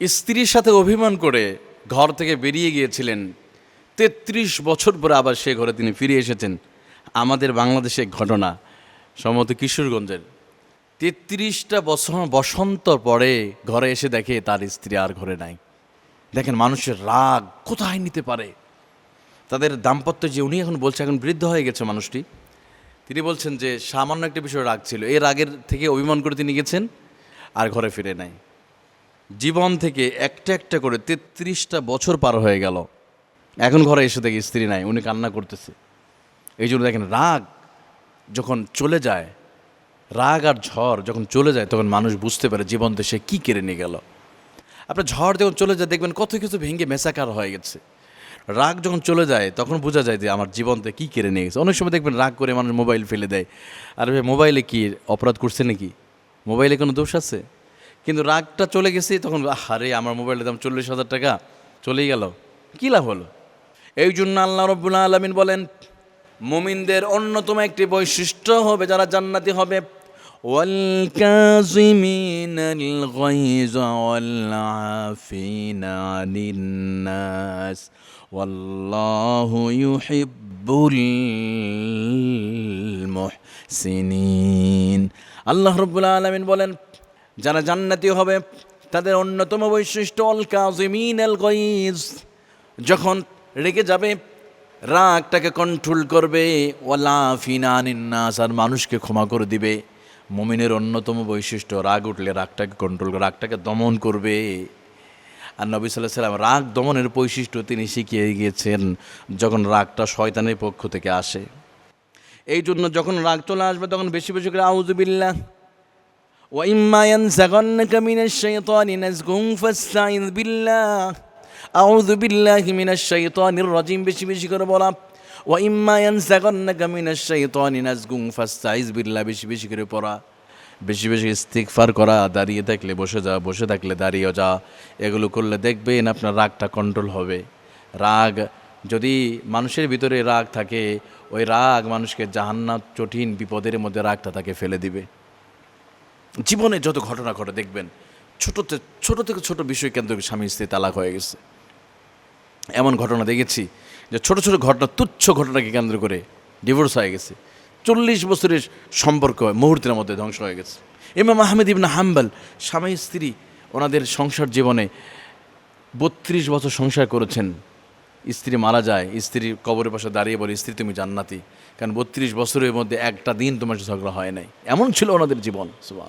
স্ত্রীর সাথে অভিমান করে ঘর থেকে বেরিয়ে গিয়েছিলেন। তেত্রিশ বছর পরে আবার সে ঘরে তিনি ফিরে এসেছেন। আমাদের বাংলাদেশে এক ঘটনা, সম্ভবত কিশোরগঞ্জের। তেত্রিশটা বছর বসন্ত পরে ঘরে এসে দেখে তার স্ত্রী আর ঘরে নাই। দেখেন মানুষের রাগ কোথায় নিতে পারে? তাদের দাম্পত্য যে উনি এখন বলছে, এখন বৃদ্ধ হয়ে গেছে মানুষটি। তিনি বলছেন যে, সামান্য একটা বিষয় রাগ ছিল। এই রাগের থেকে অভিমান করে তিনি গেছেন আর ঘরে ফিরে নাই। জীবন থেকে একটা একটা করে তেত্রিশটা বছর পার হয়ে গেল। এখন ঘরে এসে দেখি স্ত্রী নাই, উনি কান্না করতেছে। এই জন্য দেখেন রাগ যখন চলে যায়, রাগ আর ঝড় যখন চলে যায়, তখন মানুষ বুঝতে পারে জীবন থেকে সে কী কেড়ে নিয়ে গেল। আপনার ঝড় যখন চলে যায়, দেখবেন কত কিছু ভেঙে মেসাকার হয়ে গেছে। রাগ যখন চলে যায়, তখন বোঝা যায় যে আমার জীবনতে কী কেড়ে নিয়ে গেছে। অনেক সময় দেখবেন রাগ করে মানুষ মোবাইল ফেলে দেয়। আর ভাই, মোবাইলে কি অপরাধ করছে নাকি? মোবাইলে কোনো দোষ আছে? কিন্তু রাগটা চলে গেছে তখন আরে আমার মোবাইলের দাম চল্লিশ হাজার টাকা চলেই গেল কী লাভ হলো এই জন্য আল্লাহ রব্বুল আলমিন বলেন মুমিনদের অন্যতম একটি বৈশিষ্ট্য হবে যারা জান্নাতি হবে والكاظمين الغيظ والعافين عن الناس والله يحب المحسنين আল্লাহ রব্বুল আলমিন বলেন যারা জান্নাতি হবে, তাদের অন্যতম বৈশিষ্ট্য অল কাজিমিন আল গইজ যখন রেগে যাবে, রাগটাকে কন্ট্রোল করবে, ওয়ালা ফিনানিন্নাস আর মানুষকে ক্ষমা করে দিবে। মমিনের অন্যতম বৈশিষ্ট্য, রাগ উঠলে রাগটাকে কন্ট্রোল করে, রাগটাকে দমন করবে। আর নবী সাল্লাহ সাল্লাম রাগ দমনের বৈশিষ্ট্য তিনি শিখিয়ে গিয়েছেন, যখন রাগটা শয়তানের পক্ষ থেকে আসে। এই জন্য যখন রাগ চলে আসবে, তখন বেশি বেশি করে আউজুবিল্লাহ وإما ينزغنك من الشيطان نزغ فاستعذ بالله أعوذ بالله من الشيطان الرجيم বেশি বেশি করে বলা وإما ينزغنك من الشيطان نزغ فاستعذ بالله বেশি বেশি করে পড়া বেশি বেশি ইস্তিগফার করা দাঁড়িয়ে থাকলে বসে যা বসে থাকলে দাঁড়িয়ে যা এগুলো করলে দেখবেন আপনার রাগটা কন্ট্রোল হবে রাগ যদি মানুষের ভিতরে রাগ থাকে ওই রাগ মানুষকে জাহান্নাত কঠিন বিপদের মধ্যে রাগটা তাকে ফেলে দিবে জীবনে যত ঘটনা ঘটে, দেখবেন ছোটোতে, ছোট থেকে ছোট বিষয় কেন্দ্র স্বামী স্ত্রী তালাক হয়ে গেছে। এমন ঘটনা দেখেছি যে ছোট ছোট ঘটনা, তুচ্ছ ঘটনাকে কেন্দ্র করে ডিভোর্স হয়ে গেছে। চল্লিশ বছরের সম্পর্ক মুহূর্তের মধ্যে ধ্বংস হয়ে গেছে। ইমাম আহমেদ ইবনা হাম্বাল স্বামী স্ত্রী ওনাদের সংসার জীবনে বত্রিশ বছর সংসার করেছেন। স্ত্রী মারা যায় স্ত্রী কবরের পাশে দাঁড়িয়ে বলে, স্ত্রী, তুমি জান্নাতি। কারণ বত্রিশ বছরের মধ্যে একটা দিন তোমার ঝগড়া হয় নাই। এমন ছিল ওনাদের জীবন সুবাহ